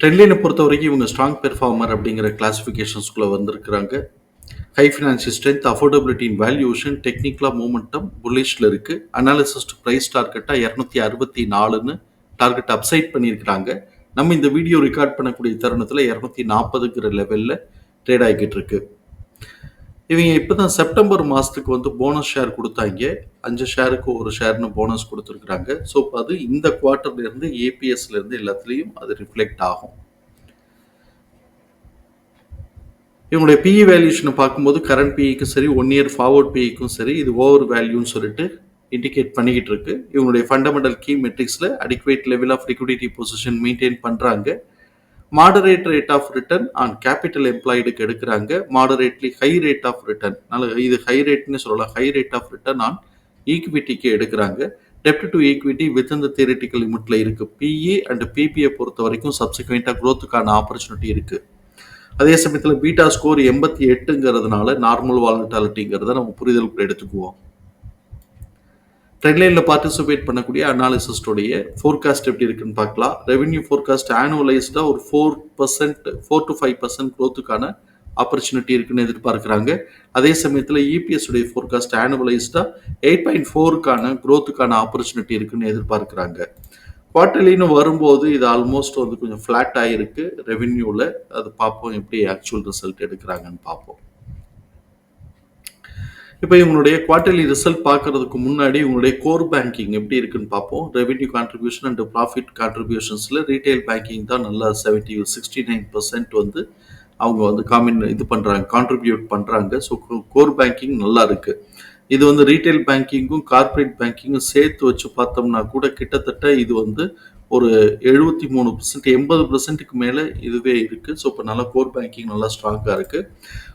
ட்ரெண்ட்லைனை பொறுத்த வரைக்கும் இவங்க ஸ்ட்ராங் பெர்ஃபார்மர் அப்படிங்கிற கிளாஸிஃபிகேஷன்ஸ்குள்ளே வந்திருக்கிறாங்க. High financial strength affordability in valuation டெக்னிக்கலாக மூமெண்டம் புல்லிஷில் இருக்குது அனாலிசிஸ்ட் ப்ரைஸ் டார்கெட்டாக இரநூத்தி அறுபத்தி நாலுன்னு டார்கெட் அப்சைட் பண்ணியிருக்கிறாங்க. நம்ம இந்த வீடியோ ரெக்கார்ட் பண்ணக்கூடிய தருணத்தில் இரநூத்தி நாற்பதுங்கிற லெவலில் ட்ரேட் ஆகிக்கிட்டு இருக்கு. இவங்க இப்போ தான் செப்டம்பர் மாதத்துக்கு வந்து போனஸ் ஷேர் கொடுத்தாங்க. அஞ்சு ஷேருக்கு ஒரு ஷேர்னு போனஸ் கொடுத்துருக்குறாங்க. ஸோ அது இந்த குவார்ட்டர்லேருந்து ஏபிஎஸ்லேருந்து எல்லாத்துலேயும் அது ரிஃப்ளெக்ட் ஆகும். இவங்களுடைய பிஇ வேல்யூஷனை பார்க்கும்போது கரண்ட் பிஇக்கும் சரி ஒன் இயர் ஃபார்வர்ட் பிஇக்கும் சரி இது ஓவர் வேல்யூன்னு சொல்லிட்டு இண்டிகேட் பண்ணிக்கிட்டு இருக்கு. இவங்களுடைய fundamental key மெட்ரிக்ஸில் adequate level of liquidity position maintain பண்ணுறாங்க moderate rate of return on capital எம்ப்ளாய்டுக்கு எடுக்கிறாங்க. Moderately high rate of return நல்ல இது ஹை ரேட்னு சொல்லலாம். High rate of return on ஈக்விட்டிக்கு எடுக்கிறாங்க. டெப்ட் டு ஈக்விட்டி வித் இந்த தியரிட்டிக்கல் லிமிட்ல இருக்கு. பிஇ அண்ட் பிபிஐ பொறுத்த வரைக்கும் சப்சிக்வெண்ட்டாக க்ரோத்துக்கான ஆப்பர்ச்சுனிட்டி இருக்கு. அதே சமயத்தில் பீட்டா ஸ்கோர் எண்பத்தி எட்டுங்கிறதுனால நார்மல் வாலட்டாலிட்டிங்கிறத நம்ம புரிதலுக்கு எடுத்துக்குவோம். ட்ரெட்லைனில் பார்ட்டிசிபேட் பண்ணக்கூடிய அனாலிசிஸ்டோடைய ஃபோர்காஸ்ட் எப்படி இருக்குன்னு பார்க்கலாம். ரெவென்யூ ஃபோர்காஸ்ட் ஆனுவலைஸ்டாக ஒரு four percent four to five percent க்ரோத்துக்கான opportunity இருக்குன்னு எதிர்பார்க்குறாங்க. அதே சமயத்தில் இபிஎஸ் உடைய ஃபோர்காஸ்ட் ஆனுவலைஸ்டாக எயிட் பாயிண்ட் ஃபோருக்கான க்ரோத்துக்கான ஆப்பர்ச்சுனிட்டி இருக்குன்னு எதிர்பார்க்குறாங்க. குவார்டர்லின்னு வரும்போது இது ஆல்மோஸ்ட் வந்து கொஞ்சம் ஃப்ளாட் ஆகிருக்கு ரெவென்யூவில் அது பார்ப்போம் எப்படி ஆக்சுவல் ரிசல்ட் எடுக்கிறாங்கன்னு பார்ப்போம். இப்போ இவங்களுடைய குவார்டர்லி ரிசல்ட் பார்க்கறதுக்கு முன்னாடி இவங்களுடைய கோர் பேங்கிங் எப்படி இருக்குன்னு பார்ப்போம். ரெவென்யூ கான்ட்ரிபியூஷன் அண்ட் ப்ராஃபிட் கான்ட்ரிபியூஷன்ஸில் ரீட்டைல் பேங்கிங் தான் நல்லா செவன்ட்டி சிக்ஸ்டி நைன் பர்சன்ட் வந்து அவங்க வந்து காமின் இது பண்ணுறாங்க கான்ட்ரிபியூட் பண்ணுறாங்க ஸோ கோர் பேங்கிங் நல்லா இருக்கு. இது வந்து ரீட்டைல் பேங்கிங்கும் கார்ப்பரேட் பேங்கிங்கும் சேர்த்து வச்சு பார்த்தோம்னா கூட கிட்டத்தட்ட இது வந்து ஒரு எழுபத்தி மூணு பர்சன்ட் எண்பது பர்சன்ட்டுக்கு மேலே இதுவே இருக்குது ஸோ இப்போ நல்லா கோர் பேங்கிங் நல்லா ஸ்ட்ராங்காக இருக்குது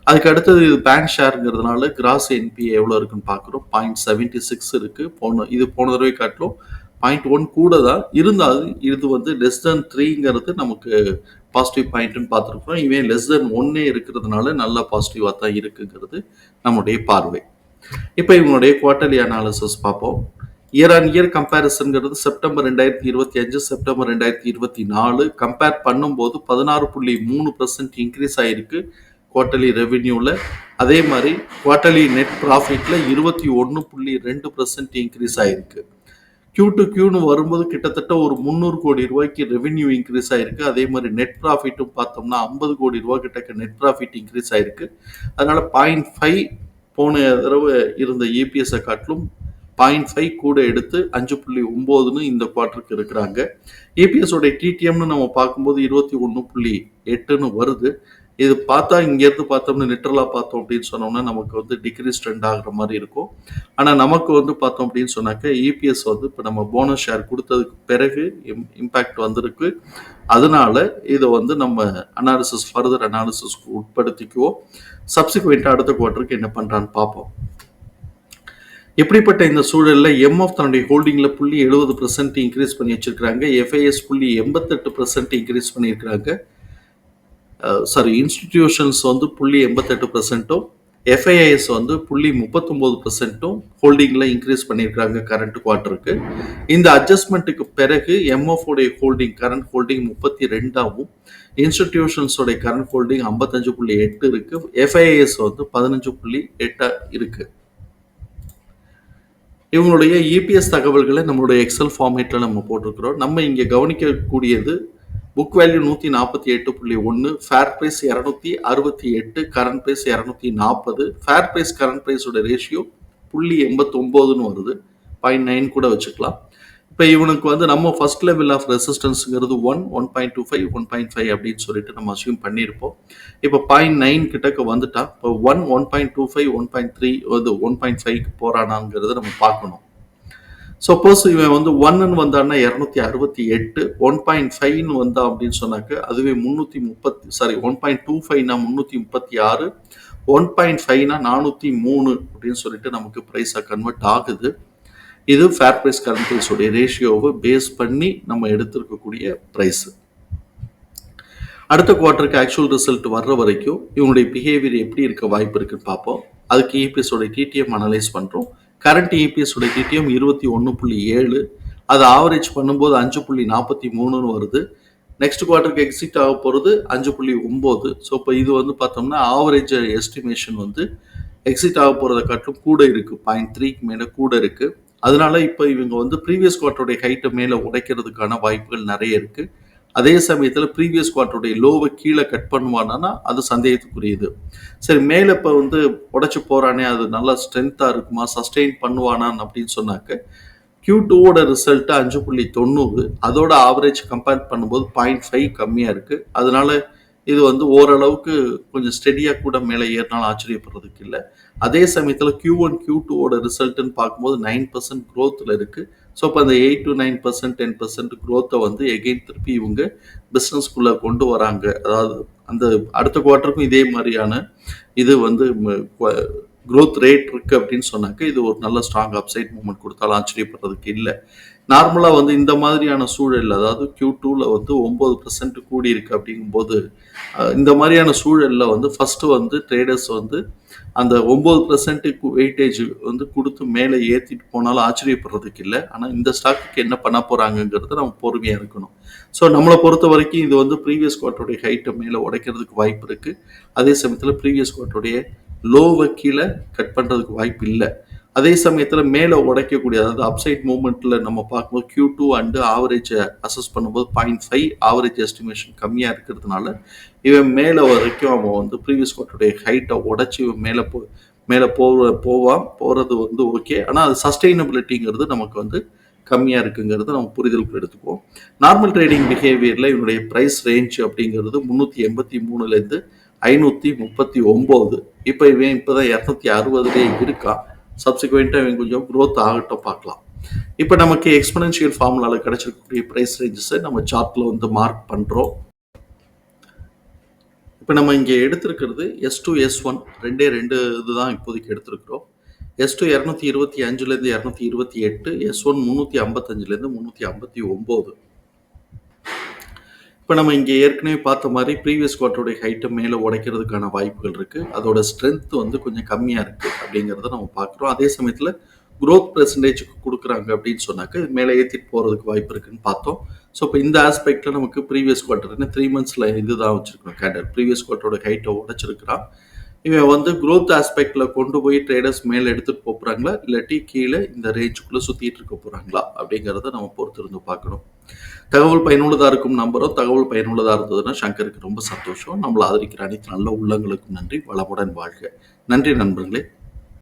அதுக்கு அடுத்தது இது பேங்க் ஷேருங்கிறதுனால கிராஸ் என்பிஏ எவ்வளோ இருக்குன்னு பார்க்குறோம். பாயிண்ட் செவன்ட்டி சிக்ஸ் இருக்குது போன இது போன தடவை காட்டிலும் பாயிண்ட் ஒன் கூட தான். இருந்தாலும் இது வந்து லெஸ் தென் த்ரீங்கிறது நமக்கு பாசிட்டிவ் பாயிண்ட்னு பார்த்துருக்குறோம் இவன் லெஸ் தென் ஒன்னே இருக்கிறதுனால நல்லா பாசிட்டிவாக தான் இருக்குங்கிறது நம்முடைய பார்வை. இப்போ இவங்களுடைய குவார்டர்லி அனாலிசிஸ் பார்ப்போம். இயர் ஆன் இயர் கம்பேரிசன்கிறது செப்டம்பர் ரெண்டாயிரத்தி இருபத்தி அஞ்சு செப்டம்பர் ரெண்டாயிரத்தி இருபத்தி நாலு. கம்பேர் பண்ணும்போது பதினாறு புள்ளி மூணு பர்சன்ட் இன்க்ரீஸ் ஆயிருக்கு குவார்டர்லி ரெவென்யூவில் அதே மாதிரி குவார்டர்லி நெட் ப்ராஃபிட்டில் இருபத்தி ஒன்று புள்ளி ரெண்டு பர்சன்ட் இன்க்ரீஸ் ஆயிருக்கு. கியூ டு கியூன்னு வரும்போது கிட்டத்தட்ட ஒரு முந்நூறு கோடி ரூபாய்க்கு ரெவென்யூ இன்க்ரீஸ் ஆயிருக்கு. அதே மாதிரி நெட் ப்ராஃபிட்டும் பார்த்தோம்னா ஐம்பது கோடி ரூபா கிட்ட நெட் ப்ராஃபிட் இன்க்ரீஸ் ஆயிருக்கு. அதனால பாயிண்ட் ஃபைவ் போன தடவை இருந்த இபிஎஸ்ஸை காட்டிலும் பாயிண்ட் ஃபைவ் கூட எடுத்து அஞ்சு புள்ளி ஒம்போதுன்னு இந்த குவார்ட்டருக்கு இருக்கிறாங்க. ஏபிஎஸோடைய டிடிஎம்னு நம்ம பார்க்கும்போது இருபத்தி ஒன்று புள்ளி எட்டுன்னு வருது. இது பார்த்தா இங்கேருந்து பார்த்தோம்னா லிட்டரலாக பார்த்தோம் அப்படின்னு சொன்னோம்னா நமக்கு வந்து டிக்ரீஸ் ட்ரெண்ட் ஆகிற மாதிரி இருக்கும். ஆனால் நமக்கு வந்து பார்த்தோம் அப்படின்னு சொன்னாக்க இபிஎஸ் வந்து இப்போ நம்ம போனஸ் ஷேர் கொடுத்ததுக்கு பிறகு இம் இம்பேக்ட் வந்திருக்கு. அதனால இதை வந்து நம்ம அனாலிசிஸ் ஃபர்தர் அனாலிசிஸ்க்கு உட்படுத்திக்குவோம். சப்சிக்வெண்ட்டாக அடுத்த குவார்ட்டருக்கு என்ன பண்ணுறான்னு பார்ப்போம். எப்படிப்பட்ட இந்த சூழலில் எம்எஃப் தன்னுடைய ஹோல்டிங்கில் புள்ளி எழுபது பர்சன்ட் இன்க்ரீஸ் பண்ணி வச்சிருக்கிறாங்க. எஃப்ஐஎஸ் புள்ளி எண்பத்தெட்டு பர்சன்ட் இன்க்ரீஸ் பண்ணியிருக்கிறாங்க. சாரி இன்ஸ்டிடியூஷன்ஸ் வந்து புள்ளி எண்பத்தெட்டு பர்சன்ட்டும் எஃப்ஐஐஎஸ் வந்து புள்ளி முப்பத்தொம்போது பர்சன்ட்டும் ஹோல்டிங்கில் இன்க்ரீஸ் பண்ணியிருக்காங்க கரண்ட் குவார்ட்டருக்கு இந்த அட்ஜஸ்ட்மெண்ட்டுக்கு பிறகு எம்எஃப்ஓடைய ஹோல்டிங் கரண்ட் ஹோல்டிங் முப்பத்தி ரெண்டாகவும் இன்ஸ்டிடியூஷன்ஸோடைய கரண்ட் ஹோல்டிங் ஐம்பத்தஞ்சு புள்ளி எட்டு இருக்குது எஃப்ஐஐஎஸ் வந்து பதினஞ்சு புள்ளி எட்டாக இருக்குது இவங்களுடைய இபிஎஸ் தகவல்களை நம்மளுடைய எக்ஸல் ஃபார்மேட்டில் நம்ம போட்டிருக்கிறோம். நம்ம இங்கே கவனிக்கக்கூடியது புக் வேல்யூ நூற்றி நாற்பத்தி எட்டு புள்ளி ஒன்று ஃபேர் ப்ரைஸ் இரநூத்தி அறுபத்தி எட்டு கரண்ட் ப்ரைஸ் இரநூத்தி நாற்பது ஃபேர் ப்ரைஸ் கரண்ட் ப்ரைஸோட ரேஷியோ புள்ளி எண்பத்தொம்போதுன்னு வருது. பாயிண்ட் நைன் கூட வச்சுக்கலாம். இப்போ இவனுக்கு வந்து நம்ம first level of ரெசிஸ்டன்ஸுங்கிறது one one point two five one point five அப்படின்னு சொல்லிட்டு நம்ம அசியூம் பண்ணியிருப்போம். இப்போ பாயிண்ட் நைன் கிட்டக்க வந்துட்டா இப்போ one one point two five one point three வந்து ஒன் பாயிண்ட் ஃபைவ்க்கு போகிறானாங்கிறத நம்ம பார்க்கணும். சப்போஸ் இவன் வந்து ஒன்னு வந்தான்னா இரநூத்தி அறுபத்தி எட்டு ஒன் பாயிண்ட் ஃபைவ்னு வந்தான் அப்படின்னு சொன்னாக்க அதுவே முந்நூற்றி முப்பத்தி சாரி ஒன் பாயிண்ட் டூ ஃபைவ்னா முந்நூற்றி முப்பத்தி ஆறு ஒன் பாயிண்ட் ஃபைவ்னா நானூற்றி மூணு அப்படின்னு சொல்லிட்டு நமக்கு ப்ரைஸாக கன்வெர்ட் ஆகுது. இது ஃபேர் ப்ரைஸ் கரன்சிஸோடைய ரேஷியோவை பேஸ் பண்ணி நம்ம எடுத்திருக்கக்கூடிய ப்ரைஸு அடுத்த குவார்ட்டருக்கு ஆக்சுவல் ரிசல்ட் வர்ற வரைக்கும் இவனுடைய பிஹேவியர் எப்படி இருக்க வாய்ப்பு இருக்குன்னு பார்ப்போம். அதுக்கு இபிஎஸோட டிடிஎம் அனலைஸ் பண்ணுறோம் கரண்ட் இபிஎஸோட டிடிஎம் இருபத்தி ஒன்று புள்ளி ஏழு அதை ஆவரேஜ் பண்ணும்போது அஞ்சு புள்ளி நாற்பத்தி மூணுன்னு வருது. நெக்ஸ்ட் குவார்ட்டருக்கு எக்ஸிட் ஆக போகிறது அஞ்சு புள்ளி ஒம்பது. ஸோ இப்போ இது வந்து பார்த்தோம்னா ஆவரேஜ் எஸ்டிமேஷன் வந்து எக்ஸிட் ஆக போகிறத காட்டிலும் கூட இருக்குது பாயிண்ட் த்ரீக்கு மேலே கூட இருக்குது அதனால இப்போ இவங்க வந்து ப்ரீவியஸ் குவார்ட்டருடைய ஹைட்டை மேலே உடைக்கிறதுக்கான வாய்ப்புகள் நிறைய இருக்குது அதே சமயத்தில் ப்ரீவியஸ் குவார்ட்டருடைய லோவை கீழே கட் பண்ணுவானா அது சந்தேகத்துக்குரியது. சரி மேலே இப்போ வந்து உடச்சி போகிறானே அது நல்லா ஸ்ட்ரென்த்தாக இருக்குமா சஸ்டெயின் பண்ணுவானான்னு அப்படின்னு சொன்னாக்க கியூ டூவோட ரிசல்ட்டு அஞ்சு புள்ளி தொண்ணூறு அதோட ஆவரேஜ் கம்பேர் பண்ணும்போது பாயிண்ட் ஃபைவ் கம்மியாக இருக்குது அதனால இது வந்து ஓரளவுக்கு கொஞ்சம் ஸ்டெடியாக கூட மேலே ஏறினாலும் ஆச்சரியப்படுறதுக்கு இல்லை. அதே சமயத்தில் கியூ ஒன் கியூ டூவோட ரிசல்ட்டுன்னு பார்க்கும்போது நைன் பர்சன்ட் க்ரோத்தில் இருக்குது ஸோ இப்போ அந்த eight to nine percent ten percent க்ரோத்தை வந்து எகெயின் திருப்பி இவங்க பிஸ்னஸ்குள்ளே கொண்டு வராங்க. அதாவது அந்த அடுத்த குவார்ட்டருக்கும் இதே மாதிரியான இது வந்து க்ரோத் ரேட் இருக்குது அப்படின்னு சொன்னாக்க இது ஒரு நல்ல ஸ்ட்ராங் அப்சைட் மூமெண்ட் கொடுத்தாலும் ஆச்சரியப்படுறதுக்கு இல்லை. நார்மலாக வந்து இந்த மாதிரியான சூழல் அதாவது கியூ டூவில் வந்து ஒம்பது பர்சன்ட் கூடி இருக்கு அப்படிங்கும்போது இந்த மாதிரியான சூழலில் வந்து ஃபஸ்ட்டு வந்து ட்ரேடர்ஸ் வந்து அந்த ஒம்பது பர்சன்ட்டுக்கு வெயிட்டேஜ் வந்து கொடுத்து மேலே ஏற்றிட்டு போனாலும் ஆச்சரியப்படுறதுக்கு இல்லை. ஆனால் இந்த ஸ்டாக்குக்கு என்ன பண்ண போகிறாங்கங்கிறத நம்ம பொறுமையாக இருக்கணும். ஸோ நம்மளை பொறுத்த வரைக்கும் இது வந்து ப்ரீவியஸ் குவார்ட்டருடைய ஹைட்டை மேலே உடைக்கிறதுக்கு வாய்ப்பு இருக்குது அதே சமயத்தில் ப்ரீவியஸ் குவார்ட்டருடைய லோவை கீழே கட் பண்ணுறதுக்கு வாய்ப்பு இல்லை. அதே சமயத்தில் மேலே உடைக்கக்கூடிய அதாவது அப்சைட் மூமெண்ட்டில் நம்ம பார்க்கும்போது கியூ டூ அண்டு ஆவரேஜை அசஸ் பண்ணும்போது பாயிண்ட் ஃபைவ் ஆவரேஜ் எஸ்டிமேஷன் கம்மியாக இருக்கிறதுனால இவன் மேலே வரைக்கும் அவன் வந்து ப்ரீவியஸ் குவார்ட்டருடைய ஹைட்டை உடச்சி இவன் மேலே போ மேலே போக போவான். போகிறது வந்து ஓகே ஆனால் அது சஸ்டைனபிலிட்டிங்கிறது நமக்கு வந்து கம்மியாக இருக்குங்கிறது நம்ம புரிதலுக்கு எடுத்துக்குவோம். நார்மல் ட்ரேடிங் பிஹேவியரில் இவனுடைய ப்ரைஸ் ரேஞ்ச் அப்படிங்கிறது முந்நூற்றி எண்பத்தி மூணுலேருந்து ஐநூற்றி முப்பத்தி ஒம்பது. இப்போ இவன் இப்போ தான் இரநூத்தி அறுபதுலேயே இருக்கான். சப்சிக்வெண்ட்டாக இவங்க கொஞ்சம் க்ரோத் ஆகட்டும் பார்க்கலாம். இப்போ நமக்கு எக்ஸ்பனன்ஷியல் ஃபார்முலாவில் கிடைச்சிருக்கக்கூடிய ப்ரைஸ் ரேஞ்சஸை நம்ம சார்ட்டில் வந்து மார்க் பண்ணுறோம் இப்போ நம்ம இங்கே எடுத்திருக்கிறது எஸ் டூ எஸ் ஒன் ரெண்டே ரெண்டு இதுதான் இப்போதைக்கு எடுத்திருக்கிறோம். எஸ் டூ இரநூத்தி இருபத்தி அஞ்சுலேருந்து இரநூத்தி இருபத்தி எட்டு எஸ் ஒன் முந்நூற்றி ஐம்பத்தஞ்சுலேருந்து முந்நூற்றி ஐம்பத்தி ஒம்பது. இப்போ நம்ம இங்கே ஏற்கனவே பார்த்த மாதிரி ப்ரீவியஸ் குவார்ட்டருடைய ஹைட்டை மேலே உடைக்கிறதுக்கான வாய்ப்புகள் இருக்குது அதோட ஸ்ட்ரென்த் வந்து கொஞ்சம் கம்மியாக இருக்குது அப்படிங்கிறத நம்ம பார்க்குறோம். அதே சமயத்தில் க்ரோத் பெர்சன்டேஜுக்கு கொடுக்குறாங்க அப்படின்னு சொன்னாக்க மேலே ஏற்றிட்டு போகிறதுக்கு வாய்ப்பு இருக்குன்னு பார்த்தோம். ஸோ இப்போ இந்த ஆஸ்பெக்டில் நமக்கு ப்ரீவியஸ் குவார்ட்டர்னு த்ரீ மந்த்ஸில் இது தான் வச்சுருக்கணும். கேண்டர் ப்ரீவியஸ் குவார்ட்டரோட ஹைட்டை உடைச்சிருக்கிறான். இவன் வந்து குரோத் ஆஸ்பெக்டில் கொண்டு போய் ட்ரேடர்ஸ் மேலே எடுத்துகிட்டு போகிறாங்களா இல்லாட்டி கீழே இந்த ரேஞ்சுக்குள்ளே சுற்றிட்டு இருக்க போகிறாங்களா அப்படிங்கிறத நம்ம பொறுத்திருந்து பார்க்கணும். தகவல் பயனுள்ளதாக இருக்கும் நம்புகிறோம் தகவல் பயனுள்ளதாக இருந்ததுன்னா சங்கருக்கு ரொம்ப சந்தோஷம். நம்மளை ஆதரிக்கிற அனைத்து நல்ல உள்ளங்களுக்கும் நன்றி. வளமுடன் வாழ்க. நன்றி நண்பர்களே.